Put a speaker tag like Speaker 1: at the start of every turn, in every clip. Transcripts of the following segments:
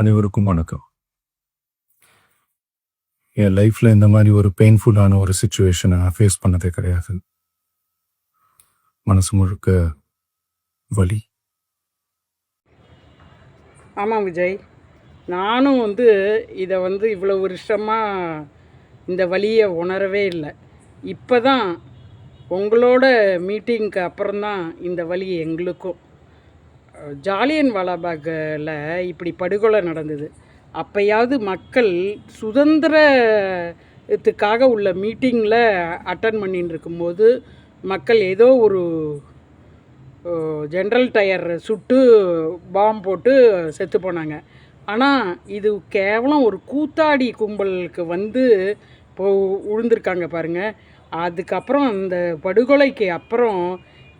Speaker 1: அனைவருக்கும் வணக்கம். என் லைஃப்ல இந்த மாதிரி ஒரு பெயின்ஃபுல்லான ஒரு சுச்சுவேஷனை நான் ஃபேஸ் பண்ணதே கிடையாது. மனசு முழுக்க வலி.
Speaker 2: ஆமாம் விஜய். நானும் வந்து இதை வந்து இவ்வளோ வருஷமாக இந்த வழியை உணரவே இல்லை. இப்போ தான் உங்களோட மீட்டிங்க்கு அப்புறம்தான் இந்த வழி எங்களுக்கும். ஜாலியன் வாலாபாகில் இப்படி படுகொலை நடந்தது. அப்பயாவது மக்கள் சுதந்திரத்துக்காக உள்ள மீட்டிங்கில் அட்டன் பண்ணின்னு இருக்கும்போது மக்கள் ஏதோ ஒரு ஜென்ரல் டயர் சுட்டு பாம் போட்டு செத்து போனாங்க. ஆனால் இது கேவலம் ஒரு கூத்தாடி கும்பலுக்கு வந்து இப்போ உழுந்திருக்காங்க பாருங்கள் அதுக்கப்புறம் அந்த படுகொலைக்கு அப்புறம்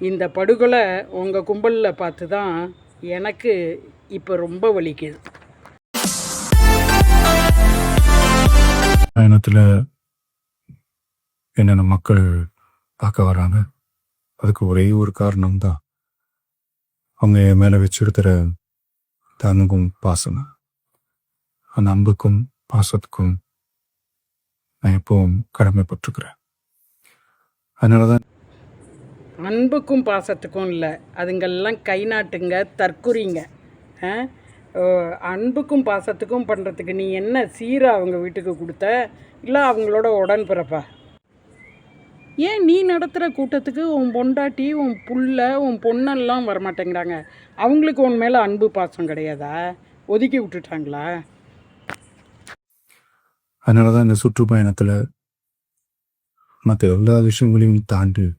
Speaker 2: இந்த படுகொலை உங்கள் கும்பலில் பார்த்து தான் எனக்கு இப்போ ரொம்ப வலிக்குது.
Speaker 1: பயணத்தில் என்னென்ன மக்கள் பார்க்க வராங்க? அதுக்கு ஒரே ஒரு காரணம் தான் அவங்க என் மேலே வச்சிருக்கிற தனுக்கும் பாசம். அந்த அன்புக்கும் பாசத்துக்கும் நான் எப்பவும் கடமைப்பட்டிருக்கிறேன். அதனால தான்
Speaker 2: அன்புக்கும் பாசத்துக்கும் இல்லை. அதுங்கெல்லாம் கை நாட்டுங்க தற்குறிங்க. ஆ? ஓ, அன்புக்கும் பாசத்துக்கும் பண்ணுறதுக்கு நீ என்ன சீரை அவங்க வீட்டுக்கு கொடுத்த? இல்லை அவங்களோட உடன் பிறப்பா? ஏன் நீ நடத்துகிற கூட்டத்துக்கு உன் பொண்டாட்டி உன் புள்ள உன் பொண்ணெல்லாம் வரமாட்டேங்கிறாங்க. அவங்களுக்கு உன் மேலே அன்பு பாசம் கிடையாதா? ஒதுக்கி விட்டுட்டாங்களா?
Speaker 1: அதனால தான் இந்த சுற்றுப்பயணத்தில் மற்ற எல்லா விஷயங்களையும் தாண்டி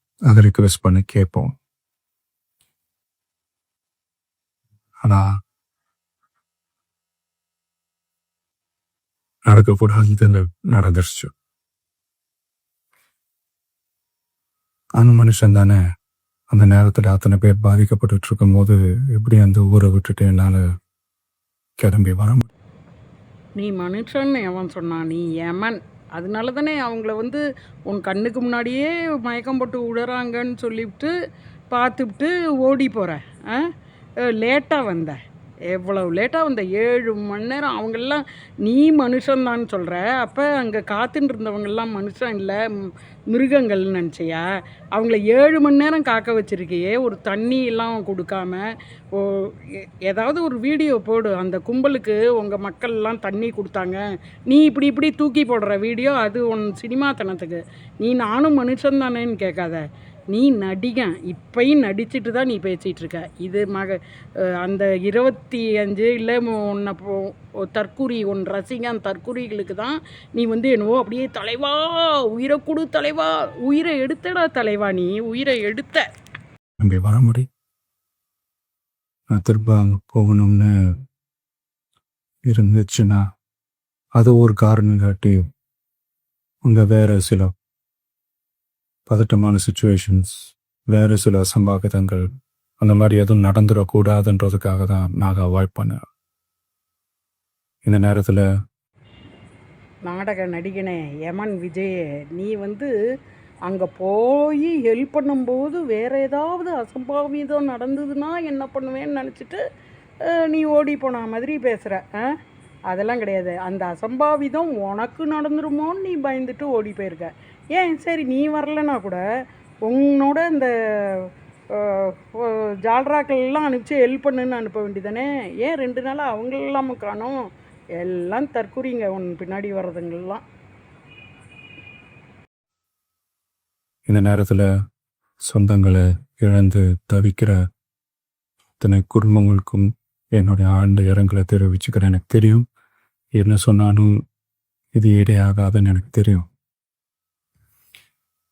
Speaker 1: அதை ரிக்வெஸ்ட் பண்ணி கேட்போம். ஆனா நடக்கக்கூடாது நடந்துருச்சு. அந்த மனுஷன் தானே அந்த நேரத்துல அத்தனை பேர் பாதிக்கப்பட்டு இருக்கும் போது எப்படி அந்த ஊரை விட்டுட்டு என்னால கிளம்பி வர முடியும்?
Speaker 2: நீ மனுஷன் எவன் சொன்னா நீ யமன். அதனால தானே அவங்கள வந்து உன் கண்ணுக்கு முன்னாடியே மயக்கம் போட்டு விடுறாங்கன்னு சொல்லிவிட்டு பார்த்துவிட்டு ஓடி போகிற லேட்டாக வந்த எவ்வளவு லேட்டாக வந்த? ஏழு மணி நேரம். அவங்கெல்லாம் நீ மனுஷன்தான் சொல்கிற அப்போ அங்கே காத்துட்டு இருந்தவங்கெல்லாம் மனுஷன் இல்லை மிருகங்கள்னு நினச்சியா? அவங்கள ஏழு மணி நேரம் காக்க வச்சுருக்கியே. ஒரு தண்ணி எல்லாம் கொடுக்காம ஓ ஏதாவது ஒரு வீடியோ போடு. அந்த கும்பலுக்கு உங்கள் மக்கள்லாம் தண்ணி கொடுத்தாங்க. நீ இப்படி இப்படி தூக்கி போடுற வீடியோ அது உன் சினிமாத்தனத்துக்கு நீ நானும் மனுஷன் தானேன்னு கேட்காத. நீ நடிகன். இப்பயும் நடிச்சிட்டு தான் நீ பேசிகிட்ருக்க. இது மக அந்த இருபத்தி அஞ்சு இல்லை உன்னை தற்குறி உன் ரசிகன் தற்குறிகளுக்கு தான் நீ வந்து என்னவோ அப்படியே தலைவா உயிரை கொடு தலைவா உயிரை எடுத்தடா தலைவா நீ உயிரை எடுத்த.
Speaker 1: நம்பி வர முடியும் நான் திரும்ப அங்கே போகணும்னு இருந்துச்சுன்னா அது ஒரு காரணம் காட்டி அங்கே வேற சில பதட்டமான சுச்சுவேஷன்ஸ் வேறு சில அசம்பாவிதங்கள் அந்த மாதிரி எதுவும் நடந்துடக்கூடாதுன்றதுக்காக தான் நான் அவாய்ட் பண்ணேன். இந்த நேரத்தில்
Speaker 2: நாடக நடிகனே யமன் விஜய் நீ வந்து அங்கே போய் ஹெல்ப் பண்ணும்போது வேறு ஏதாவது அசம்பாவிதம் நடந்ததுன்னா என்ன பண்ணுவேன்னு நினச்சிட்டு நீ ஓடி போன மாதிரி பேசுகிற அதெல்லாம் கிடையாது. அந்த அசம்பாவிதம் உனக்கு நடந்துருமோன்னு நீ பயந்துட்டு ஓடி போயிருக்க. ஏன்? சரி நீ வரலன்னா கூட உன்னோட இந்த ஜால்ராக்கள்லாம் ஜால்ராக்கள் எல்லாம் அனுப்பிச்சு ஹெல்ப் பண்ணுன்னு அனுப்ப வேண்டியதானே? ஏன் ரெண்டு நாளாக அவங்களெல்லாம் காணும்? எல்லாம் தற்குறிங்க உன் பின்னாடி வர்றதுங்கெல்லாம்.
Speaker 1: இந்த நேரத்தில் சொந்தங்களை இழந்து தவிக்கிற அத்தனை குடும்பங்களுக்கும் என்னுடைய ஆழ்ந்த இரங்கலை தெரிவிச்சுக்கிறேன். எனக்கு தெரியும். என்ன சொன்னாலும் இது இடையாகாதுன்னு எனக்கு தெரியும்.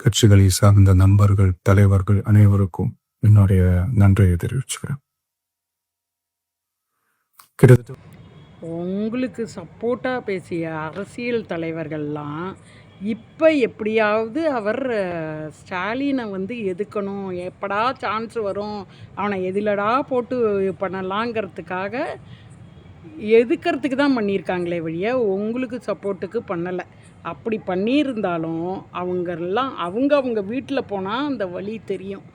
Speaker 1: கட்சிகளை சார்ந்த நண்பர்கள் தலைவர்கள் அனைவருக்கும் என்னுடைய நன்றியை தெரிவிச்சுக்கிறேன். கிட்டத்தட்ட
Speaker 2: உங்களுக்கு சப்போர்ட்டாக பேசிய அரசியல் தலைவர்கள்லாம் இப்போ எப்படியாவது அவர் ஸ்டாலினை வந்து எதுக்கணும் எப்படா சான்ஸ் வரும்? அவனை எதிலடா போட்டு பண்ணலாங்கிறதுக்காக எதுக்கிறதுக்கு தான் பண்ணியிருக்காங்களே வழிய உங்களுக்கு சப்போர்ட்டுக்கு பண்ணலை. அப்படி பண்ணியிருந்தாலும் அவங்கெல்லாம் அவங்க அவங்க வீட்டில் போனால் அந்த வழி தெரியும்.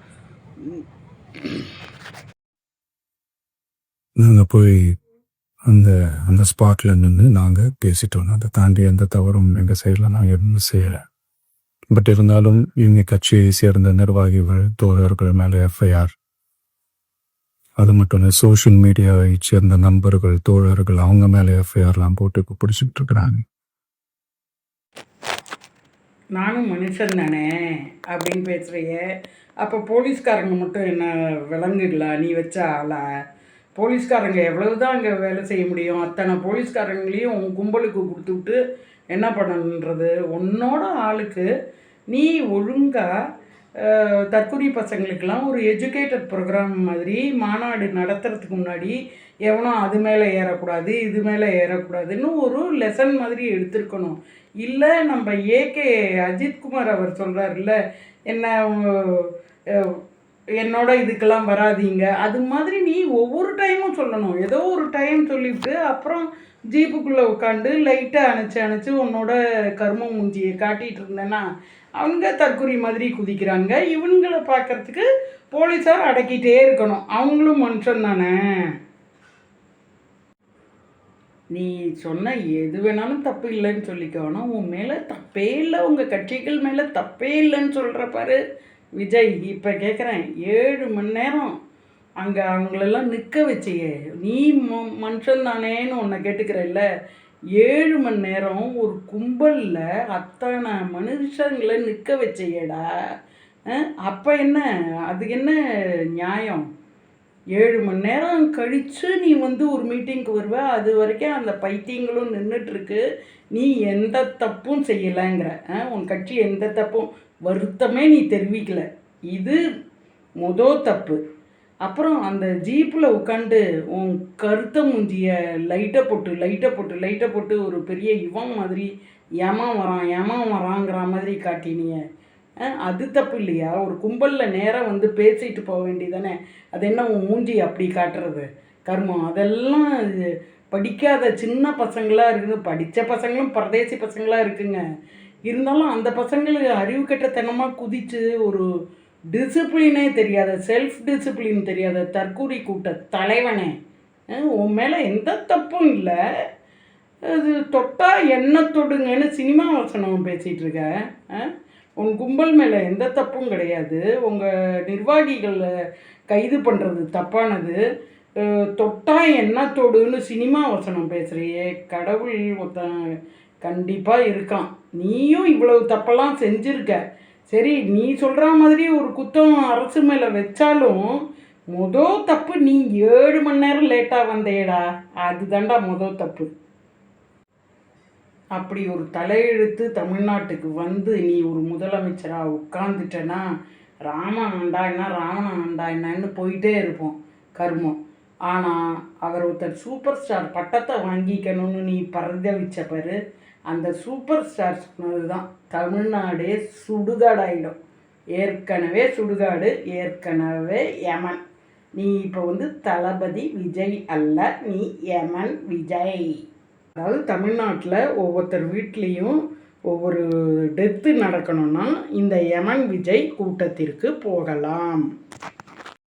Speaker 1: நாங்கள் போய் அந்த அந்த ஸ்பாட்ல நின்று நாங்கள் பேசிட்டோம். அதை தாண்டி எந்த தவறும் எங்கள் சைடில் நாங்கள் எதுவும் செய்யலை. பட் இருந்தாலும் இவங்க கட்சியை சேர்ந்த நிர்வாகிகள் தோழர்கள் மேலே எஃப்ஐஆர் அது மட்டும் இல்லை சோஷியல் மீடியாவை சேர்ந்த நண்பர்கள் தோழர்கள் அவங்க மேலே எஃப்ஐஆர்லாம் போட்டு பிடிச்சிட்டு இருக்கிறாங்க.
Speaker 2: நானும் மனுஷன் தானே அப்படின்னு பேசுகிறிய அப்போ போலீஸ்காரங்க மட்டும் என்ன விளங்குங்களா நீ வச்ச ஆளா? போலீஸ்காரங்க எவ்வளவு தான் அங்கே வேலை செய்ய முடியும். அத்தனை போலீஸ்காரங்களையும் உன் கும்பலுக்கு கொடுத்துவிட்டு என்ன பண்ணணுன்றது உன்னோட ஆளுக்கு நீ ஒழுங்காக தற்கொலை பசங்களுக்கெல்லாம் ஒரு எஜுகேட்டட் ப்ரோக்ராம் மாதிரி மாநாடு நடத்துறதுக்கு முன்னாடி எவனோ அது மேலே ஏறக்கூடாது இது மேலே ஏறக்கூடாதுன்னு ஒரு லெசன் மாதிரி எடுத்திருக்கணும். இல்லை நம்ம ஏகே அஜித்குமார் அவர் சொல்கிறாருல்ல என்ன என்னோட இதுக்கெல்லாம் வராதீங்க. அது மாதிரி நீ ஒவ்வொரு டைமும் சொல்லணும். ஏதோ ஒரு டைம் சொல்லிவிட்டு அப்புறம் ஜீப்புக்குள்ளே உட்காந்து லைட்டாக அணைச்சி அணைச்சு உன்னோட கர்ம மூஞ்சியை காட்டிகிட்டு இருந்தேன்னா அவங்க தற்கொலை மாதிரி குதிக்கிறாங்க. இவங்களை பார்க்கறதுக்கு போலீஸார் அடக்கிட்டே இருக்கணும். அவங்களும் மனுஷன் தானே நீ சொன்ன எது வேணாலும் தப்பு இல்லைன்னு சொல்லிக்கோ ஆனால் உன் மேலே தப்பே இல்லை. உங்கள் கட்சிகள் மேலே தப்பே இல்லைன்னு சொல்கிற பாரு. விஜய் இப்போ கேட்குறேன் ஏழு மணி நேரம் அங்கே அவங்களெல்லாம் நிற்க வச்சியே. நீ ம மனுஷன் தானேன்னு உன்னை கேட்டுக்கிறல்ல. ஏழு மணி நேரம் ஒரு கும்பலில் அத்தனை மனுஷங்களை நிற்க வச்சையேடா. அப்போ என்ன? அது என்ன நியாயம்? ஏழு மணி நேரம் கழித்து நீ வந்து ஒரு மீட்டிங்க்கு வருவ. அது வரைக்கும் அந்த பைத்தியங்களும் நின்றுட்டுருக்கு நீ எந்த தப்பும் செய்யலைங்கிற. ஆ, உன் கட்சி எந்த தப்பும் வருத்தமே நீ தெரிவிக்கல. இது மொத தப்பு. அப்புறம் அந்த ஜீப்பில் உட்காந்து உன் கருத்த முந்திய லைட்டை போட்டு லைட்டை போட்டு லைட்டை போட்டு ஒரு பெரிய இவன் மாதிரி ஏமா வரான் ஏமா வராங்கிற மாதிரி காட்டினிய. அது தப்பு இல்லையா? ஒரு கும்பலில் நேராக வந்து பேசிட்டு போக வேண்டியதானே அது என்ன உன் மூஞ்சி அப்படி காட்டுறது? கர்மம் அதெல்லாம் படிக்காத சின்ன பசங்களாக இருக்குது படித்த பசங்களும் பரதேசி பசங்களாக இருக்குங்க. இருந்தாலும் அந்த பசங்களுக்கு அறிவு கட்டத்தனமாக குதித்து ஒரு டிசிப்ளினே தெரியாத செல்ஃப் டிசிப்ளின் தெரியாத தற்கூரி கூட்ட தலைவனே. உன் மேலே எந்த தப்பும் இல்லை. அது தொட்டால் என்ன தொடுங்கன்னு சினிமா வசனம் பேசிகிட்டு இருக்க. ஆ உன் கும்பல் மேலே எந்த தப்பும் கிடையாது. உங்கள் நிர்வாகிகளை கைது பண்ணுறது தப்பானது. தொட்டா என்ன தொடுன்னு சினிமா வசனம் பேசுகிறியே கடவுள் ஒருத்தன் கண்டிப்பாக இருக்கான். நீயும் இவ்வளவு தப்பெல்லாம் செஞ்சுருக்க. சரி நீ சொல்கிற மாதிரி ஒரு குத்தம் அரசு மேலே வச்சாலும் மொதல் தப்பு நீ ஏழு மணி நேரம் லேட்டாக வந்தேடா. அதுதான்டா மொதல் தப்பு. அப்படி ஒரு தலையெழுத்து தமிழ்நாட்டுக்கு வந்து நீ ஒரு முதலமைச்சராக உட்காந்துட்டனா ராமன் ஆண்டா என்ன ராவணன் ஆண்டா என்னன்னு போயிட்டே இருப்போம் கர்மம். ஆனால் அவர் ஒருத்தர் சூப்பர் ஸ்டார் பட்டத்தை வாங்கிக்கணும்னு நீ பரதவிச்ச பாரு அந்த சூப்பர் ஸ்டார் சொன்னது தான் தமிழ்நாடே சுடுகாடாயிடும். ஏற்கனவே சுடுகாடு ஏற்கனவே யமன். நீ இப்போ வந்து தளபதி விஜய் அல்ல நீ யமன் விஜய். அதாவது தமிழ்நாட்டில் ஒவ்வொருத்தர் வீட்லேயும் ஒவ்வொரு டெத்து நடக்கணும்னா இந்த யமன் விஜய் கூட்டத்திற்கு போகலாம்.